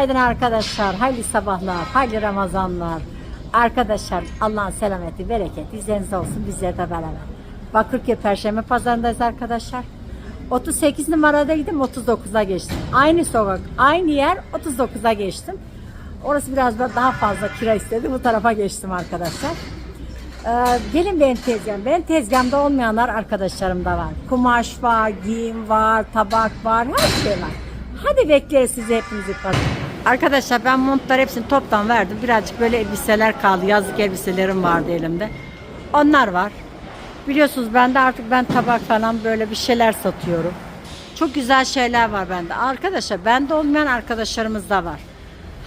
Günaydın arkadaşlar, hayırlı sabahlar, hayırlı Ramazanlar. Arkadaşlar Allah'ın selameti, bereketi üzerinize olsun bizlere de beraber. Bakırköy Perşembe Pazarı'ndayız arkadaşlar. 38 numaradaydım, 39'a geçtim. Aynı sokak, aynı yer 39'a geçtim. Orası biraz da daha fazla kira istedi. Bu tarafa geçtim arkadaşlar. Ee, gelin benim tezgahım. Benim tezgahımda olmayanlar arkadaşlarım da var. Kumaş var, giyim var, tabak var, her şey var. Hadi bekleriz sizi hepinizi kadın. Arkadaşlar ben montlar hepsini toptan verdim. Birazcık böyle elbiseler kaldı. Yazlık elbiselerim vardı elimde. Onlar var. Biliyorsunuz bende artık ben tabak falan böyle bir şeyler satıyorum. Çok güzel şeyler var bende. Arkadaşlar bende olmayan arkadaşlarımız da var.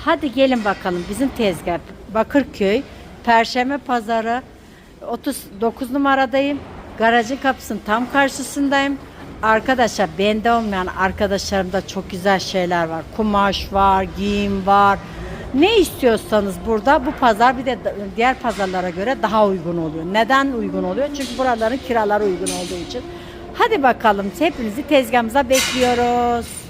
Hadi gelin bakalım bizim tezgah Bakırköy Perşembe Pazarı 39 numaradayım. Garajın kapısının tam karşısındayım. Arkadaşlar bende olmayan arkadaşlarımda çok güzel şeyler var. Kumaş var, giyim var. Ne istiyorsanız burada bu pazar bir de diğer pazarlara göre daha uygun oluyor. Neden uygun oluyor? Çünkü buraların kiraları uygun olduğu için. Hadi bakalım hepinizi tezgahımıza bekliyoruz.